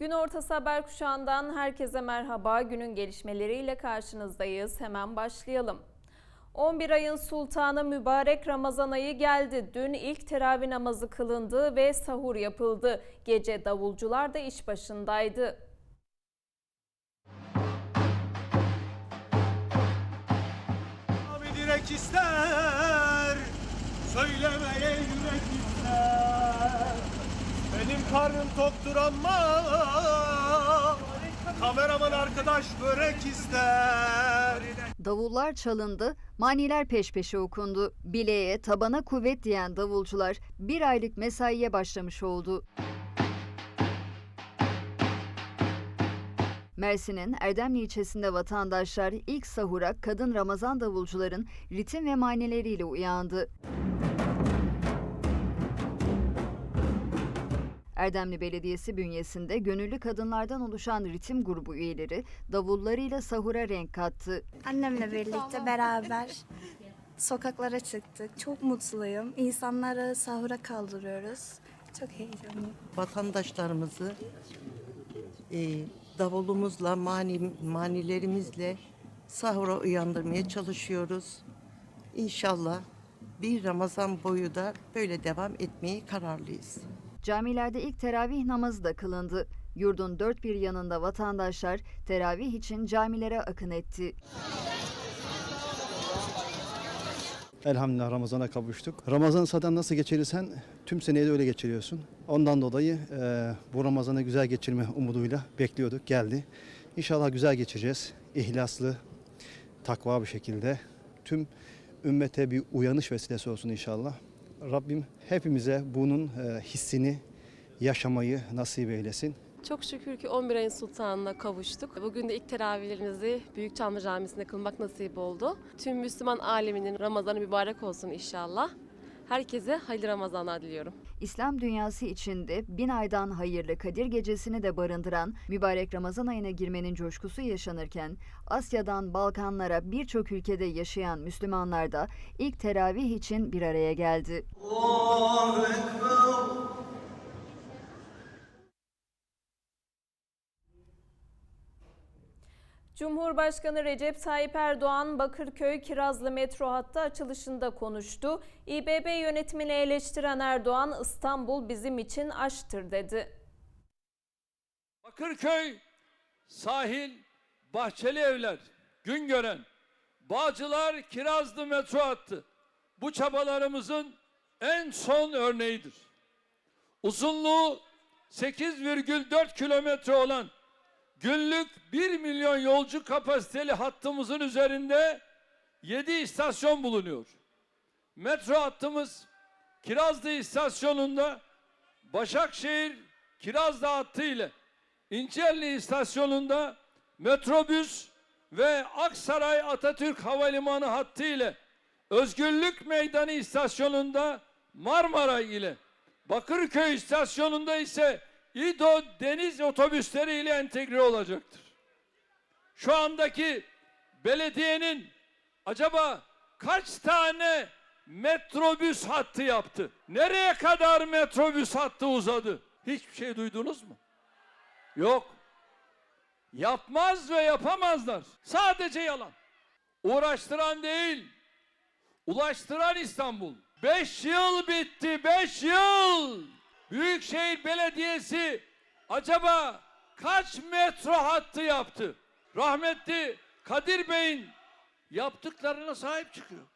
Gün ortası haber kuşağından herkese merhaba. Günün gelişmeleriyle karşınızdayız. Hemen başlayalım. 11 ayın sultanı mübarek Ramazan ayı geldi. Dün ilk teravih namazı kılındı ve sahur yapıldı. Gece davulcular da iş başındaydı. Abi direk ister Söylemeye Benim karnım toktur ama Kameraman arkadaş börek ister Davullar çalındı, maniler peş peşe okundu. Bileğe, tabana kuvvet diyen davulcular bir aylık mesaiye başlamış oldu. Mersin'in Erdemli ilçesinde vatandaşlar ilk sahura kadın Ramazan davulcuların ritim ve manileriyle uyandı. Erdemli Belediyesi bünyesinde gönüllü kadınlardan oluşan ritim grubu üyeleri davullarıyla sahura renk kattı. Annemle birlikte beraber sokaklara çıktık. Çok mutluyum. İnsanları sahura kaldırıyoruz. Çok heyecanlıyım. vatandaşlarımızı e, davulumuzla, mani, manilerimizle sahura uyandırmaya çalışıyoruz. İnşallah bir Ramazan boyu da böyle devam etmeye kararlıyız. Camilerde ilk teravih namazı da kılındı. Yurdun dört bir yanında vatandaşlar teravih için camilere akın etti. Elhamdülillah Ramazan'a kavuştuk. Ramazan zaten nasıl geçirirsen tüm seneyi de öyle geçiriyorsun. Ondan dolayı e, bu Ramazan'ı güzel geçirme umuduyla bekliyorduk. Geldi. İnşallah güzel geçireceğiz. İhlaslı, takva bir şekilde. Tüm ümmete bir uyanış vesilesi olsun inşallah. Rabbim hepimize bunun e, hissini yaşamayı nasip eylesin. Çok şükür ki 11 ayın sultanına kavuştuk. Bugün de ilk teravihlerimizi Büyükçamlı Camisi'nde kılmak nasip oldu. Tüm Müslüman aleminin Ramazanı mübarek olsun inşallah. Herkese hayırlı Ramazanlar diliyorum. İslam dünyası içinde bin aydan hayırlı Kadir gecesini de barındıran mübarek Ramazan ayına girmenin coşkusu yaşanırken Asya'dan Balkanlara birçok ülkede yaşayan Müslümanlar da ilk teravih için bir araya geldi. Cumhurbaşkanı Recep Tayyip Erdoğan Bakırköy Kirazlı metro hattı açılışında konuştu. İBB yönetimini eleştiren Erdoğan İstanbul bizim için aşktır dedi. Bakırköy, sahil, bahçeli evler, Güngören, Bağcılar, Kirazlı metro hattı. Bu çabalarımızın en son örneğidir. Uzunluğu 8,4 kilometre olan günlük 1 milyon yolcu kapasiteli hattımızın üzerinde 7 istasyon bulunuyor. Metro hattımız Kirazlı istasyonunda Başakşehir Kirazlı hattı ile İncelli istasyonunda metrobüs ve Aksaray Atatürk Havalimanı hattı ile Özgürlük Meydanı istasyonunda Marmaray ile Bakırköy istasyonunda ise İdo deniz otobüsleri ile entegre olacaktır. Şu andaki belediyenin acaba kaç tane metrobüs hattı yaptı? Nereye kadar metrobüs hattı uzadı? Hiçbir şey duydunuz mu? Yok. Yapmaz ve yapamazlar. Sadece yalan. Uğraştıran değil, ulaştıran İstanbul. Beş yıl bitti, beş yıl. Büyükşehir Belediyesi acaba kaç metro hattı yaptı? Rahmetli Kadir Bey'in yaptıklarına sahip çıkıyor.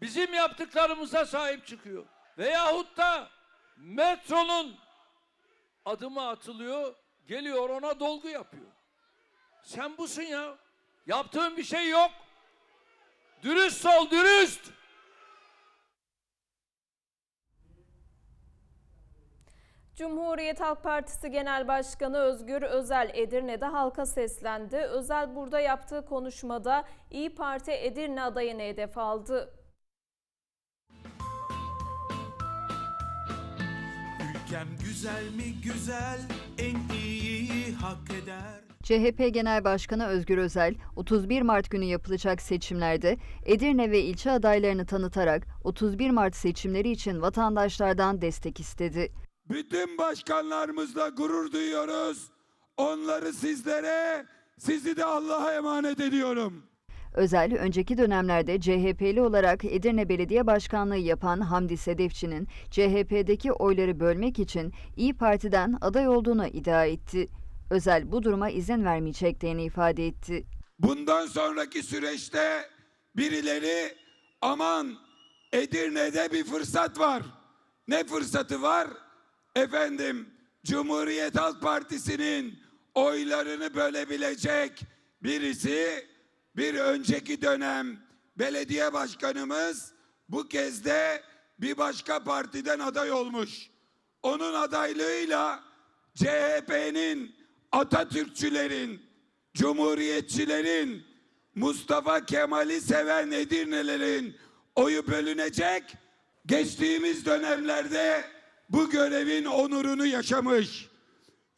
Bizim yaptıklarımıza sahip çıkıyor. Veyahut da metronun adımı atılıyor, geliyor ona dolgu yapıyor. Sen busun ya. Yaptığın bir şey yok. Dürüst ol, dürüst. Cumhuriyet Halk Partisi Genel Başkanı Özgür Özel Edirne'de halka seslendi. Özel burada yaptığı konuşmada İyi Parti Edirne adayını hedef aldı. Ülkem güzel mi güzel en iyi hak eder CHP Genel Başkanı Özgür Özel, 31 Mart günü yapılacak seçimlerde Edirne ve ilçe adaylarını tanıtarak 31 Mart seçimleri için vatandaşlardan destek istedi. Bütün başkanlarımızla gurur duyuyoruz. Onları sizlere, sizi de Allah'a emanet ediyorum. Özel, önceki dönemlerde CHP'li olarak Edirne Belediye Başkanlığı yapan Hamdi Sedefçi'nin CHP'deki oyları bölmek için İyi Parti'den aday olduğunu iddia etti. Özel bu duruma izin vermeyeceklerini ifade etti. Bundan sonraki süreçte birileri aman Edirne'de bir fırsat var. Ne fırsatı var? Efendim Cumhuriyet Halk Partisi'nin oylarını bölebilecek birisi bir önceki dönem belediye başkanımız bu kez de bir başka partiden aday olmuş. Onun adaylığıyla CHP'nin Atatürkçülerin, Cumhuriyetçilerin, Mustafa Kemal'i seven Edirnelerin oyu bölünecek. Geçtiğimiz dönemlerde bu görevin onurunu yaşamış.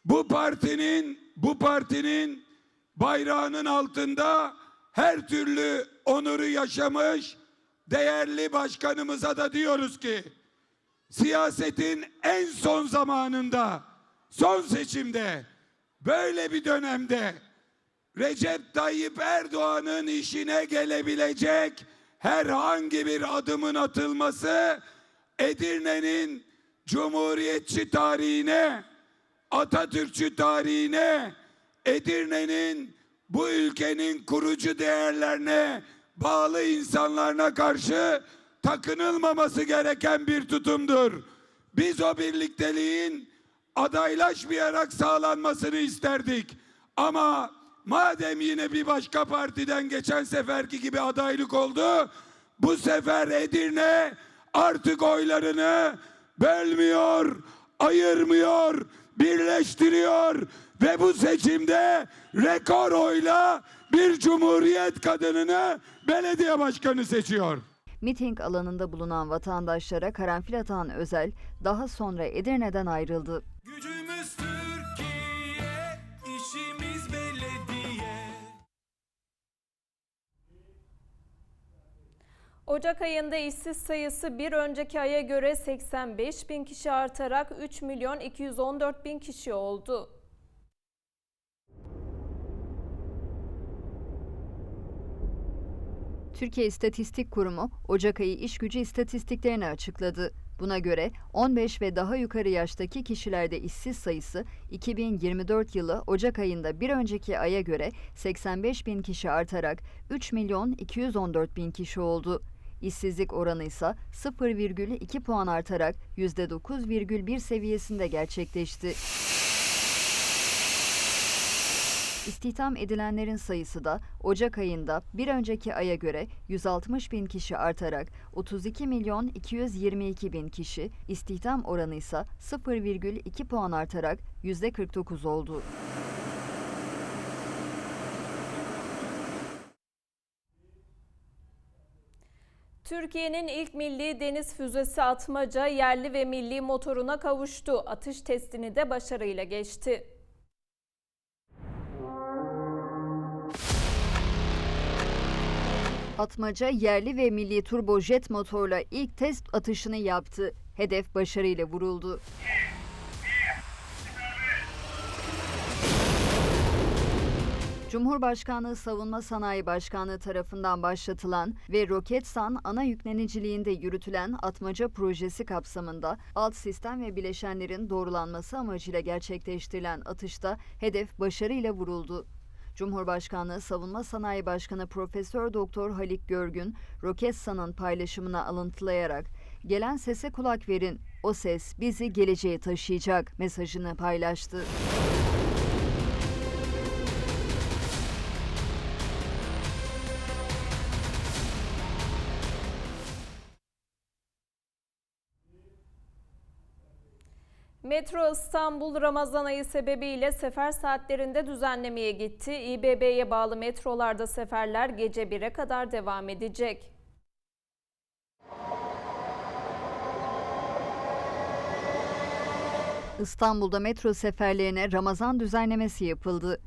Bu partinin bu partinin bayrağının altında her türlü onuru yaşamış değerli başkanımıza da diyoruz ki siyasetin en son zamanında son seçimde böyle bir dönemde Recep Tayyip Erdoğan'ın işine gelebilecek herhangi bir adımın atılması Edirne'nin Cumhuriyetçi tarihine, Atatürkçü tarihine, Edirne'nin bu ülkenin kurucu değerlerine bağlı insanlarına karşı takınılmaması gereken bir tutumdur. Biz o birlikteliğin adaylaşmayarak sağlanmasını isterdik. Ama madem yine bir başka partiden geçen seferki gibi adaylık oldu, bu sefer Edirne artık oylarını bölmüyor, ayırmıyor, birleştiriyor ve bu seçimde rekor oyla bir cumhuriyet kadınını belediye başkanı seçiyor. Miting alanında bulunan vatandaşlara karanfil atan Özel daha sonra Edirne'den ayrıldı. Gücümüz Ocak ayında işsiz sayısı bir önceki aya göre 85 bin kişi artarak 3 milyon 214 bin kişi oldu. Türkiye İstatistik Kurumu Ocak ayı iş gücü istatistiklerini açıkladı. Buna göre 15 ve daha yukarı yaştaki kişilerde işsiz sayısı 2024 yılı Ocak ayında bir önceki aya göre 85 bin kişi artarak 3 milyon 214 bin kişi oldu. İşsizlik oranı ise 0,2 puan artarak %9,1 seviyesinde gerçekleşti. İstihdam edilenlerin sayısı da Ocak ayında bir önceki aya göre 160 bin kişi artarak 32 milyon 222 bin kişi, istihdam oranı ise 0,2 puan artarak %49 oldu. Türkiye'nin ilk milli deniz füzesi Atmaca yerli ve milli motoruna kavuştu. Atış testini de başarıyla geçti. Atmaca yerli ve milli turbojet motorla ilk test atışını yaptı. Hedef başarıyla vuruldu. Cumhurbaşkanlığı Savunma Sanayi Başkanlığı tarafından başlatılan ve Roketsan ana yükleniciliğinde yürütülen Atmaca projesi kapsamında alt sistem ve bileşenlerin doğrulanması amacıyla gerçekleştirilen atışta hedef başarıyla vuruldu. Cumhurbaşkanlığı Savunma Sanayi Başkanı Profesör Doktor Halik Görgün, Roketsan'ın paylaşımına alıntılayarak "Gelen sese kulak verin. O ses bizi geleceğe taşıyacak." mesajını paylaştı. Metro İstanbul Ramazan ayı sebebiyle sefer saatlerinde düzenlemeye gitti. İBB'ye bağlı metrolarda seferler gece 1'e kadar devam edecek. İstanbul'da metro seferlerine Ramazan düzenlemesi yapıldı.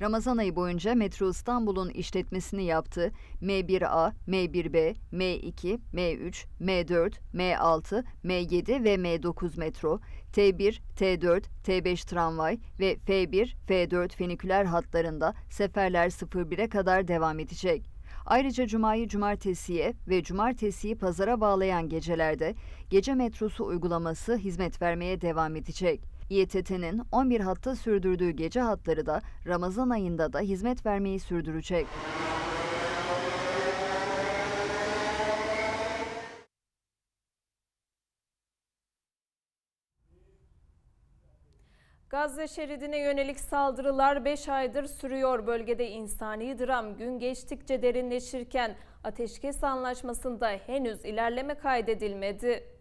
Ramazan ayı boyunca Metro İstanbul'un işletmesini yaptı. M1A, M1B, M2, M3, M4, M6, M7 ve M9 metro, T1, T4, T5 tramvay ve F1, F4 feniküler hatlarında seferler 01'e kadar devam edecek. Ayrıca cumayı cumartesiye ve cumartesiyi pazara bağlayan gecelerde gece metrosu uygulaması hizmet vermeye devam edecek. İETT'nin 11 hatta sürdürdüğü gece hatları da Ramazan ayında da hizmet vermeyi sürdürecek. Gazze şeridine yönelik saldırılar 5 aydır sürüyor. Bölgede insani dram gün geçtikçe derinleşirken ateşkes anlaşmasında henüz ilerleme kaydedilmedi.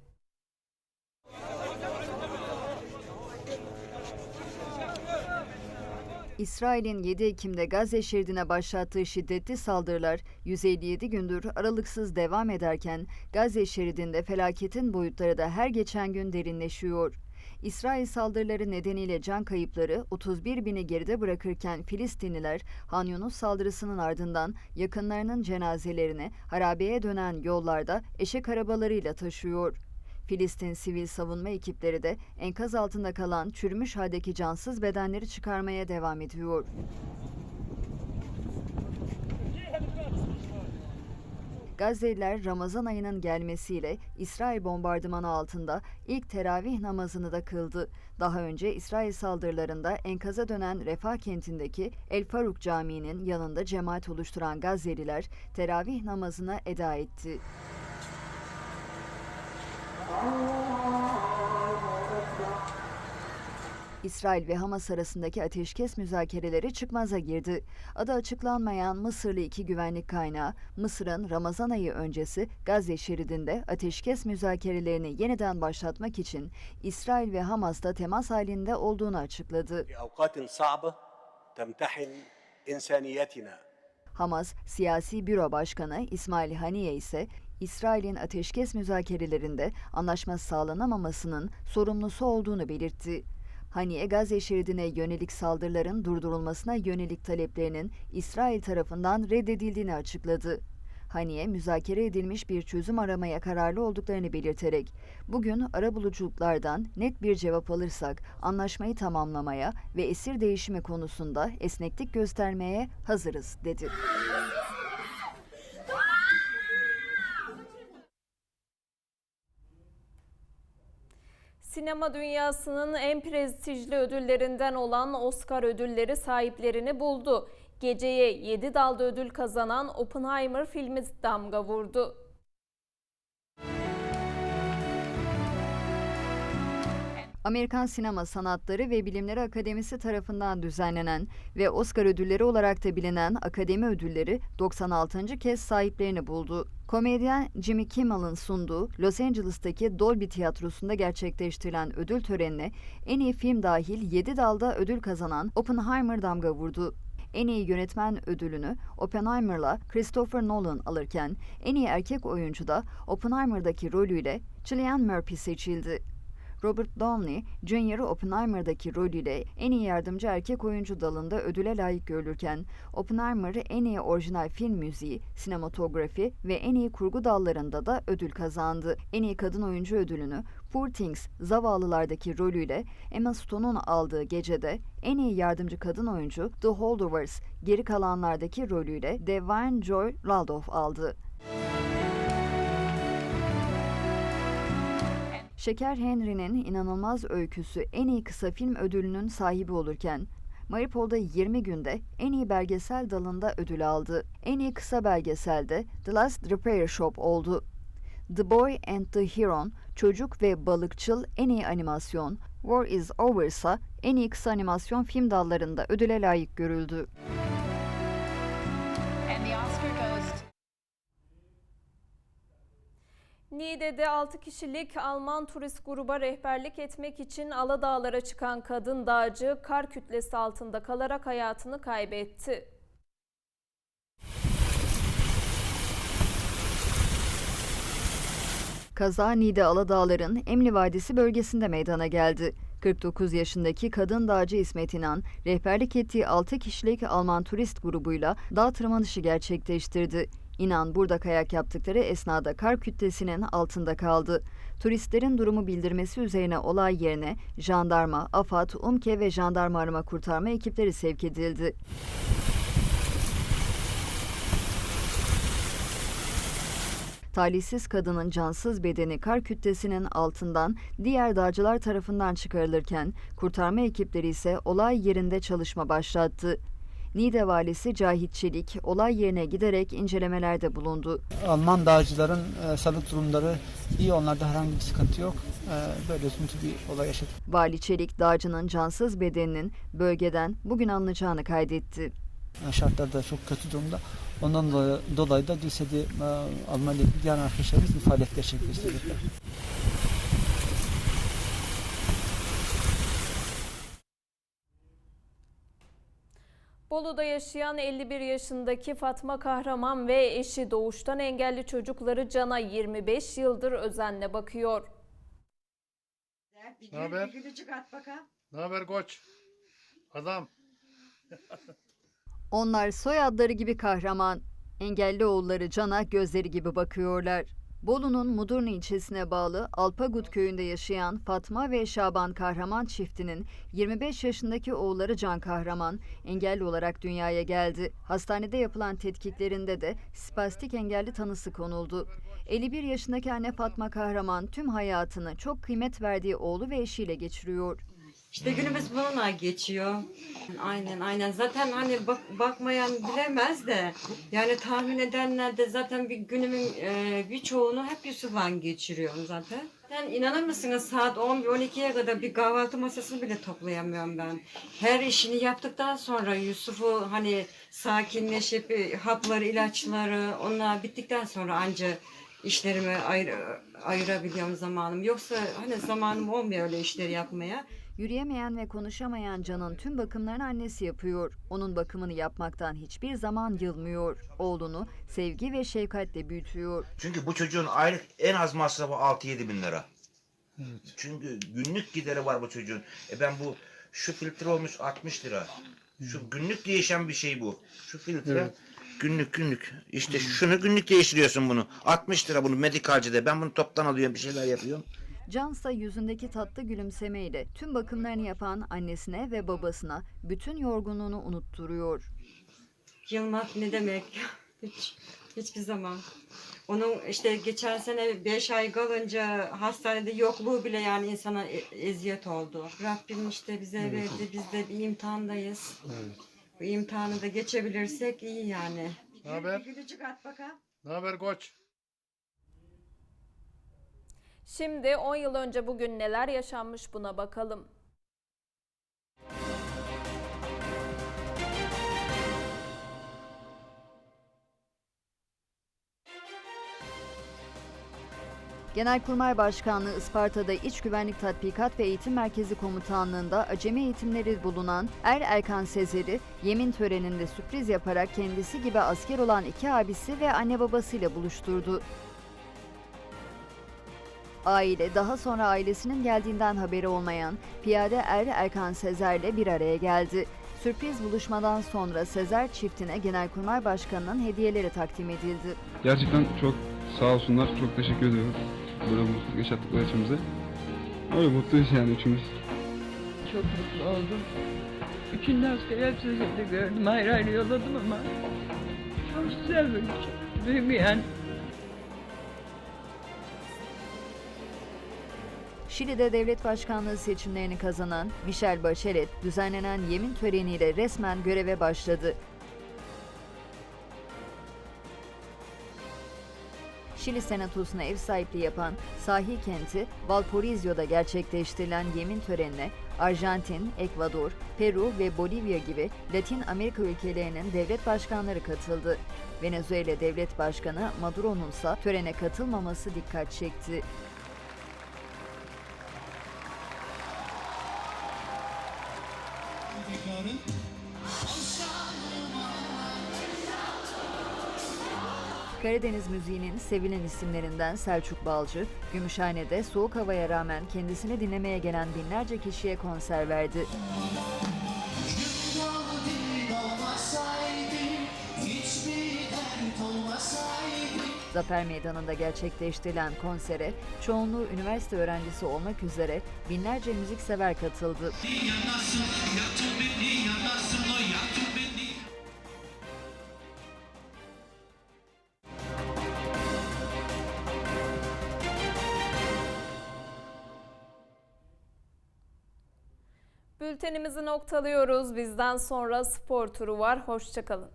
İsrail'in 7 Ekim'de Gazze şeridine başlattığı şiddetli saldırılar 157 gündür aralıksız devam ederken Gazze şeridinde felaketin boyutları da her geçen gün derinleşiyor. İsrail saldırıları nedeniyle can kayıpları 31 bini geride bırakırken Filistinliler Han Yunus saldırısının ardından yakınlarının cenazelerini harabeye dönen yollarda eşek arabalarıyla taşıyor. Filistin sivil savunma ekipleri de enkaz altında kalan çürümüş haldeki cansız bedenleri çıkarmaya devam ediyor. Gazze'liler Ramazan ayının gelmesiyle İsrail bombardımanı altında ilk teravih namazını da kıldı. Daha önce İsrail saldırılarında enkaza dönen Refah kentindeki El Faruk Camii'nin yanında cemaat oluşturan Gazze'liler teravih namazına eda etti. İsrail ve Hamas arasındaki ateşkes müzakereleri çıkmaza girdi. Adı açıklanmayan Mısırlı iki güvenlik kaynağı, Mısır'ın Ramazan ayı öncesi Gazze şeridinde ateşkes müzakerelerini yeniden başlatmak için İsrail ve Hamas'ta temas halinde olduğunu açıkladı. Hamas Siyasi Büro Başkanı İsmail Haniye ise İsrail'in ateşkes müzakerelerinde anlaşma sağlanamamasının sorumlusu olduğunu belirtti. Haniye Gazze şeridine yönelik saldırıların durdurulmasına yönelik taleplerinin İsrail tarafından reddedildiğini açıkladı. Haniye müzakere edilmiş bir çözüm aramaya kararlı olduklarını belirterek bugün arabuluculuklardan net bir cevap alırsak anlaşmayı tamamlamaya ve esir değişimi konusunda esneklik göstermeye hazırız dedi. Sinema dünyasının en prestijli ödüllerinden olan Oscar ödülleri sahiplerini buldu. Geceye 7 dalda ödül kazanan Oppenheimer filmi damga vurdu. Amerikan Sinema Sanatları ve Bilimleri Akademisi tarafından düzenlenen ve Oscar ödülleri olarak da bilinen Akademi Ödülleri 96. kez sahiplerini buldu. Komedyen Jimmy Kimmel'ın sunduğu Los Angeles'taki Dolby Tiyatrosu'nda gerçekleştirilen ödül törenine en iyi film dahil 7 dalda ödül kazanan Oppenheimer damga vurdu. En iyi yönetmen ödülünü Oppenheimer'la Christopher Nolan alırken en iyi erkek oyuncu da Oppenheimer'daki rolüyle Cillian Murphy seçildi. Robert Downey Jr. Oppenheimer'daki rolüyle en iyi yardımcı erkek oyuncu dalında ödüle layık görülürken Oppenheimer en iyi orijinal film müziği, sinematografi ve en iyi kurgu dallarında da ödül kazandı. En iyi kadın oyuncu ödülünü Poor Things Zavallılardaki rolüyle Emma Stone'un aldığı gecede en iyi yardımcı kadın oyuncu The Holdovers Geri Kalanlardaki rolüyle Devine Joy Randolph aldı. Şeker Henry'nin inanılmaz öyküsü en iyi kısa film ödülünün sahibi olurken, Maripol'da 20 günde en iyi belgesel dalında ödül aldı. En iyi kısa belgeselde The Last Repair Shop oldu. The Boy and the Heron, Çocuk ve Balıkçıl en iyi animasyon, War is Over ise en iyi kısa animasyon film dallarında ödüle layık görüldü. Niğde'de 6 kişilik Alman turist gruba rehberlik etmek için Aladağlara çıkan kadın dağcı kar kütlesi altında kalarak hayatını kaybetti. Kaza Niğde Aladağların Emli Vadisi bölgesinde meydana geldi. 49 yaşındaki kadın dağcı İsmet İnan, rehberlik ettiği 6 kişilik Alman turist grubuyla dağ tırmanışı gerçekleştirdi. İnan burada kayak yaptıkları esnada kar kütlesinin altında kaldı. Turistlerin durumu bildirmesi üzerine olay yerine jandarma, AFAD, UMKE ve jandarma arama kurtarma ekipleri sevk edildi. Talihsiz kadının cansız bedeni kar kütlesinin altından diğer dağcılar tarafından çıkarılırken kurtarma ekipleri ise olay yerinde çalışma başlattı. Niğde valisi Cahit Çelik olay yerine giderek incelemelerde bulundu. Alman dağcıların e, sağlık durumları iyi. Onlarda herhangi bir sıkıntı yok. E, böyle üzüntü bir olay yaşadık. Vali Çelik dağcının cansız bedeninin bölgeden bugün alınacağını kaydetti. E, şartlar da çok kötü durumda. Ondan dolayı, dolayı da lisede e, Almanya'daki diğer arkadaşlarımız bir faaliyet gerçekleştirecekler. Bolu'da yaşayan 51 yaşındaki Fatma Kahraman ve eşi doğuştan engelli çocukları Can'a 25 yıldır özenle bakıyor. Ne haber? Ne haber koç? Adam. Onlar soyadları gibi kahraman. Engelli oğulları Can'a gözleri gibi bakıyorlar. Bolu'nun Mudurnu ilçesine bağlı Alpagut köyünde yaşayan Fatma ve Şaban Kahraman çiftinin 25 yaşındaki oğulları Can Kahraman engelli olarak dünyaya geldi. Hastanede yapılan tetkiklerinde de spastik engelli tanısı konuldu. 51 yaşındaki anne Fatma Kahraman tüm hayatını çok kıymet verdiği oğlu ve eşiyle geçiriyor. İşte günümüz bununla geçiyor. Aynen aynen. Zaten hani bak, bakmayan bilemez de yani tahmin edenler de zaten bir günümün e, birçoğunu hep Yusuf'la geçiriyorum zaten. Ben inanır mısınız saat 11-12'ye kadar bir kahvaltı masasını bile toplayamıyorum ben. Her işini yaptıktan sonra Yusuf'u hani sakinleşip e, hapları, ilaçları onlar bittikten sonra anca işlerime ayır, ayırabiliyorum zamanım. Yoksa hani zamanım olmuyor öyle işleri yapmaya. Yürüyemeyen ve konuşamayan Can'ın tüm bakımlarını annesi yapıyor. Onun bakımını yapmaktan hiçbir zaman yılmıyor. Oğlunu sevgi ve şefkatle büyütüyor. Çünkü bu çocuğun aylık en az masrafı 6-7 bin lira. Çünkü günlük gideri var bu çocuğun. E ben bu şu filtre olmuş 60 lira. Şu günlük değişen bir şey bu. Şu filtre Evet. günlük günlük. İşte şunu günlük değiştiriyorsun bunu. 60 lira bunu medikalcide. Ben bunu toptan alıyorum bir şeyler yapıyorum. Cansa yüzündeki tatlı gülümsemeyle tüm bakımlarını yapan annesine ve babasına bütün yorgunluğunu unutturuyor. Yılmak ne demek? Hiç, hiçbir zaman. Onun işte geçen sene 5 ay kalınca hastanede yokluğu bile yani insana e- eziyet oldu. Rabbim işte bize verdi. Biz de bir imtihandayız. Bu imtihanı da geçebilirsek iyi yani. Ne haber? Gülücük at bakalım. Ne haber koç? Şimdi 10 yıl önce bugün neler yaşanmış buna bakalım. Genelkurmay Başkanlığı Isparta'da İç Güvenlik Tatbikat ve Eğitim Merkezi Komutanlığı'nda acemi eğitimleri bulunan Er Erkan Sezer'i yemin töreninde sürpriz yaparak kendisi gibi asker olan iki abisi ve anne babasıyla buluşturdu. Aile daha sonra ailesinin geldiğinden haberi olmayan piyade Er Erkan Sezer'le bir araya geldi. Sürpriz buluşmadan sonra Sezer çiftine Genelkurmay Başkanı'nın hediyeleri takdim edildi. Gerçekten çok sağ olsunlar. Çok teşekkür ediyorum. Böyle mutluluk yaşattıkları için bize. Öyle mutluyuz yani üçümüz. Çok mutlu oldum. Üçüncü asker hepsini şimdi gördüm. Ayrı ayrı yolladım ama çok güzel bir duygu yani. Şili'de devlet başkanlığı seçimlerini kazanan Michel Bachelet düzenlenen yemin töreniyle resmen göreve başladı. Şili Senatosu'na ev sahipliği yapan sahil kenti Valparaíso'da gerçekleştirilen yemin törenine Arjantin, Ekvador, Peru ve Bolivya gibi Latin Amerika ülkelerinin devlet başkanları katıldı. Venezuela Devlet Başkanı Maduro'nun ise törene katılmaması dikkat çekti. Karadeniz müziğinin sevilen isimlerinden Selçuk Balcı, Gümüşhane'de soğuk havaya rağmen kendisini dinlemeye gelen binlerce kişiye konser verdi. Zafer Meydanı'nda gerçekleştirilen konsere çoğunluğu üniversite öğrencisi olmak üzere binlerce müziksever katıldı. Bültenimizi noktalıyoruz. Bizden sonra spor turu var. Hoşçakalın.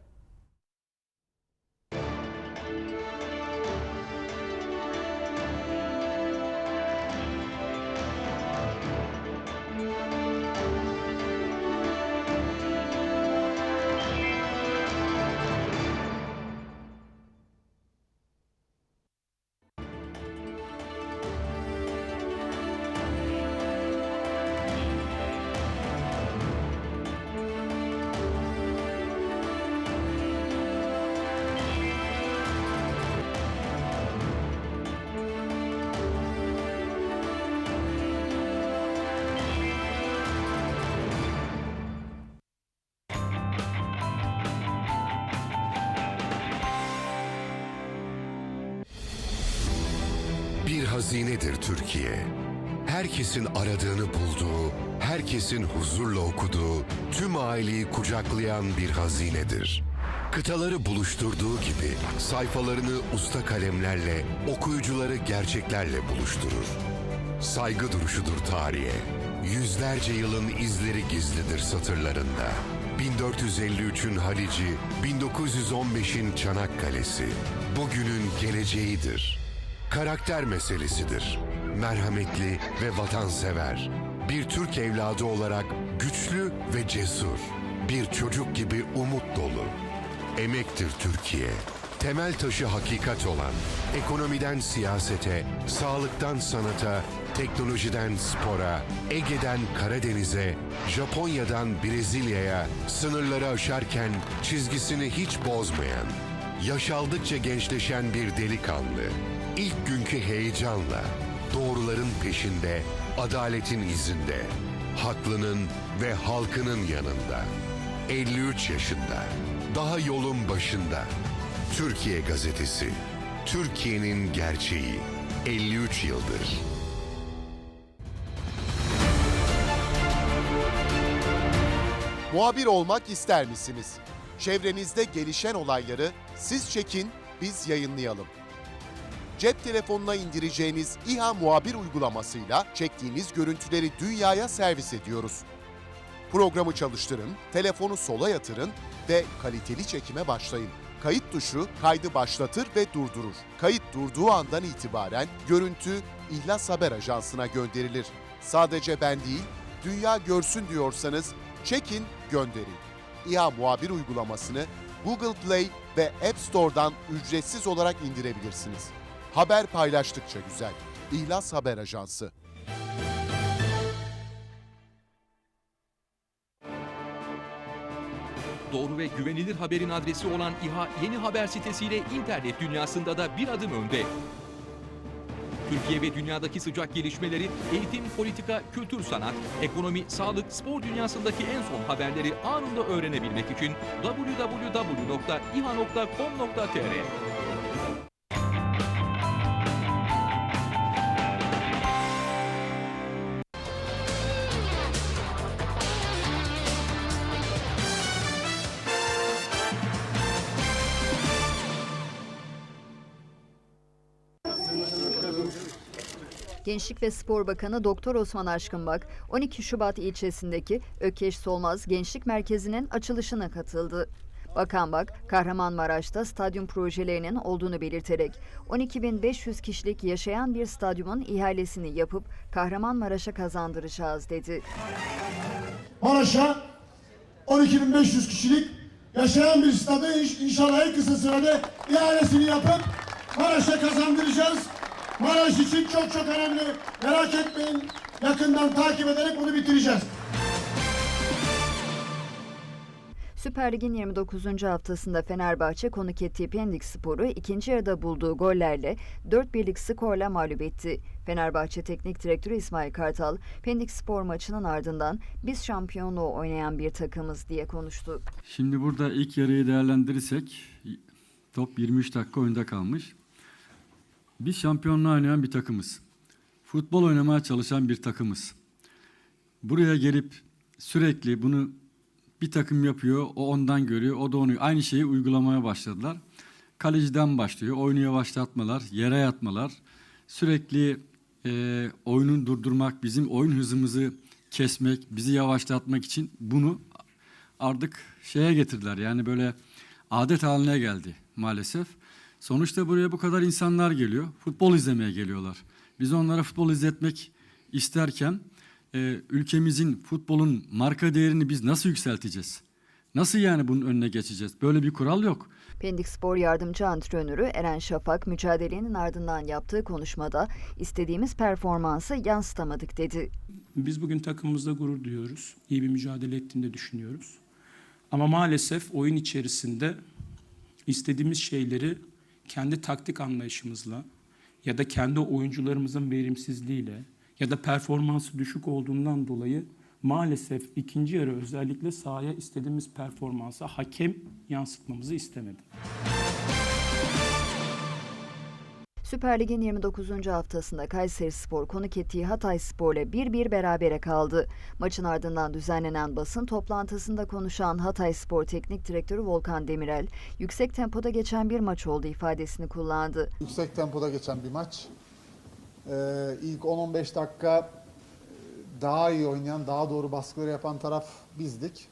Hazinedir Türkiye. Herkesin aradığını bulduğu, herkesin huzurla okuduğu, tüm aileyi kucaklayan bir hazinedir. Kıtaları buluşturduğu gibi sayfalarını usta kalemlerle, okuyucuları gerçeklerle buluşturur. Saygı duruşudur tarihe. Yüzlerce yılın izleri gizlidir satırlarında. 1453'ün Halici, 1915'in Çanakkale'si. Bugünün geleceğidir. Karakter meselesidir. Merhametli ve vatansever. Bir Türk evladı olarak güçlü ve cesur. Bir çocuk gibi umut dolu. Emektir Türkiye. Temel taşı hakikat olan, ekonomiden siyasete, sağlıktan sanata, teknolojiden spora, Ege'den Karadeniz'e, Japonya'dan Brezilya'ya sınırları aşarken çizgisini hiç bozmayan, yaşaldıkça gençleşen bir delikanlı. İlk günkü heyecanla, doğruların peşinde, adaletin izinde, haklının ve halkının yanında. 53 yaşında, daha yolun başında. Türkiye Gazetesi, Türkiye'nin gerçeği. 53 yıldır. Muhabir olmak ister misiniz? Çevrenizde gelişen olayları siz çekin, biz yayınlayalım. Cep telefonuna indireceğiniz İHA Muhabir uygulamasıyla çektiğiniz görüntüleri dünyaya servis ediyoruz. Programı çalıştırın, telefonu sola yatırın ve kaliteli çekime başlayın. Kayıt tuşu kaydı başlatır ve durdurur. Kayıt durduğu andan itibaren görüntü İhlas Haber Ajansı'na gönderilir. Sadece ben değil, dünya görsün diyorsanız çekin, gönderin. İHA Muhabir uygulamasını Google Play ve App Store'dan ücretsiz olarak indirebilirsiniz. Haber paylaştıkça güzel. İhlas Haber Ajansı. Doğru ve güvenilir haberin adresi olan İHA Yeni Haber sitesiyle internet dünyasında da bir adım önde. Türkiye ve dünyadaki sıcak gelişmeleri, eğitim, politika, kültür, sanat, ekonomi, sağlık, spor dünyasındaki en son haberleri anında öğrenebilmek için www.iha.com.tr Gençlik ve Spor Bakanı Doktor Osman Aşkınbak, 12 Şubat ilçesindeki Ökeş Solmaz Gençlik Merkezi'nin açılışına katıldı. Bakan Bak, Kahramanmaraş'ta stadyum projelerinin olduğunu belirterek 12.500 kişilik yaşayan bir stadyumun ihalesini yapıp Kahramanmaraş'a kazandıracağız dedi. Maraş'a 12.500 kişilik yaşayan bir stadı inş- inşallah en kısa sürede ihalesini yapıp Maraş'a kazandıracağız. Maraş için çok çok önemli. Merak etmeyin. Yakından takip ederek bunu bitireceğiz. Süper Lig'in 29. haftasında Fenerbahçe konuk ettiği Pendik Spor'u ikinci yarıda bulduğu gollerle 4-1'lik skorla mağlup etti. Fenerbahçe Teknik Direktörü İsmail Kartal, Pendik Spor maçının ardından biz şampiyonluğu oynayan bir takımız diye konuştu. Şimdi burada ilk yarıyı değerlendirirsek top 23 dakika oyunda kalmış. Biz şampiyonluğa oynayan bir takımız. Futbol oynamaya çalışan bir takımız. Buraya gelip sürekli bunu bir takım yapıyor, o ondan görüyor, o da onu aynı şeyi uygulamaya başladılar. Kaleciden başlıyor, oyunu yavaşlatmalar, yere yatmalar, sürekli e, oyunu durdurmak, bizim oyun hızımızı kesmek, bizi yavaşlatmak için bunu artık şeye getirdiler. Yani böyle adet haline geldi maalesef. Sonuçta buraya bu kadar insanlar geliyor. Futbol izlemeye geliyorlar. Biz onlara futbol izletmek isterken e, ülkemizin futbolun marka değerini biz nasıl yükselteceğiz? Nasıl yani bunun önüne geçeceğiz? Böyle bir kural yok. Pendik Spor yardımcı antrenörü Eren Şafak mücadelenin ardından yaptığı konuşmada istediğimiz performansı yansıtamadık dedi. Biz bugün takımımızda gurur duyuyoruz. İyi bir mücadele ettiğini de düşünüyoruz. Ama maalesef oyun içerisinde istediğimiz şeyleri kendi taktik anlayışımızla ya da kendi oyuncularımızın verimsizliğiyle ya da performansı düşük olduğundan dolayı maalesef ikinci yarı özellikle sahaya istediğimiz performansa hakem yansıtmamızı istemedi. Süper Lig'in 29. haftasında Kayseri Spor konuk ettiği Hatay Spor ile 1-1 berabere kaldı. Maçın ardından düzenlenen basın toplantısında konuşan Hatay Spor Teknik Direktörü Volkan Demirel, yüksek tempoda geçen bir maç oldu ifadesini kullandı. Yüksek tempoda geçen bir maç. Ee, ilk 10-15 dakika daha iyi oynayan, daha doğru baskıları yapan taraf bizdik.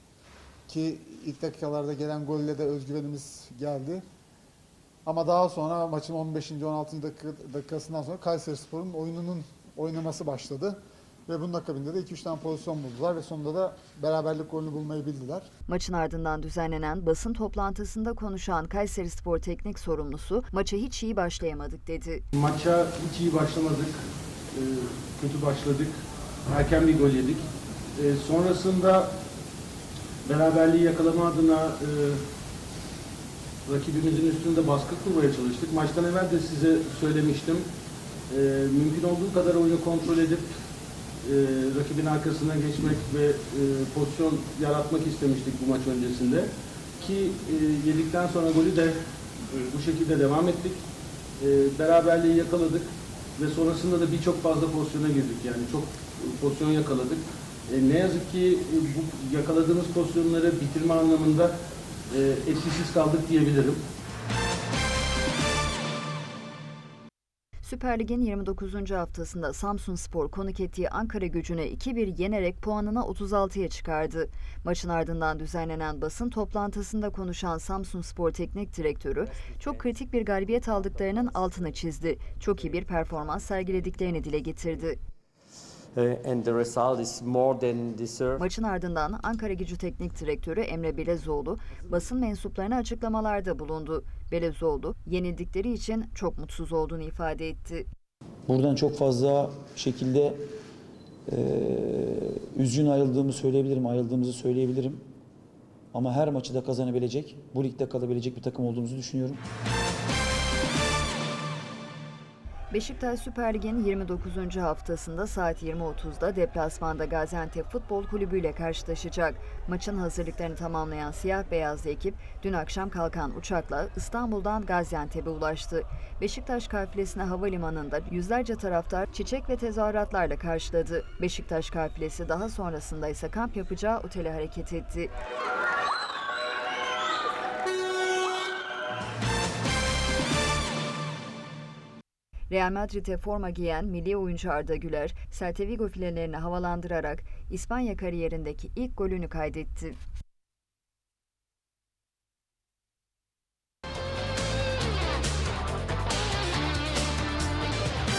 Ki ilk dakikalarda gelen golle de özgüvenimiz geldi. Ama daha sonra maçın 15. 16. dakika, dakikasından sonra Kayserispor'un oyununun oynaması başladı. Ve bunun akabinde de 2-3 tane pozisyon buldular ve sonunda da beraberlik golünü bulmayı bildiler. Maçın ardından düzenlenen basın toplantısında konuşan Kayseri Spor Teknik Sorumlusu, maça hiç iyi başlayamadık dedi. Maça hiç iyi başlamadık. Ee, kötü başladık. Erken bir gol yedik. Ee, sonrasında beraberliği yakalama adına e, rakibimizin üstünde baskı kurmaya çalıştık. Maçtan evvel de size söylemiştim. Ee, mümkün olduğu kadar oyunu kontrol edip e, rakibin arkasına geçmek ve e, pozisyon yaratmak istemiştik bu maç öncesinde. Ki e, yedikten sonra golü de e, bu şekilde devam ettik. E, beraberliği yakaladık ve sonrasında da birçok fazla pozisyona girdik. Yani çok pozisyon yakaladık. E, ne yazık ki e, bu yakaladığımız pozisyonları bitirme anlamında e, etkisiz kaldık diyebilirim. Süper Lig'in 29. haftasında Samsun Spor konuk ettiği Ankara gücüne 2-1 yenerek puanını 36'ya çıkardı. Maçın ardından düzenlenen basın toplantısında konuşan Samsun Spor Teknik Direktörü çok kritik bir galibiyet aldıklarının altını çizdi. Çok iyi bir performans sergilediklerini dile getirdi. And the result is more than deserved. Maçın ardından Ankara Gücü Teknik Direktörü Emre Belezoğlu basın mensuplarına açıklamalarda bulundu. Belezoğlu yenildikleri için çok mutsuz olduğunu ifade etti. Buradan çok fazla şekilde e, üzgün ayrıldığımı söyleyebilirim, ayrıldığımızı söyleyebilirim. Ama her maçı da kazanabilecek, bu ligde kalabilecek bir takım olduğumuzu düşünüyorum. Beşiktaş Süper Lig'in 29. haftasında saat 20.30'da deplasmanda Gaziantep Futbol Kulübü ile karşılaşacak. Maçın hazırlıklarını tamamlayan siyah beyazlı ekip dün akşam kalkan uçakla İstanbul'dan Gaziantep'e ulaştı. Beşiktaş kafilesine havalimanında yüzlerce taraftar çiçek ve tezahüratlarla karşıladı. Beşiktaş kafilesi daha sonrasında ise kamp yapacağı otele hareket etti. Real Madrid'e forma giyen milli oyuncu Arda Güler, Celta Vigo filelerini havalandırarak İspanya kariyerindeki ilk golünü kaydetti.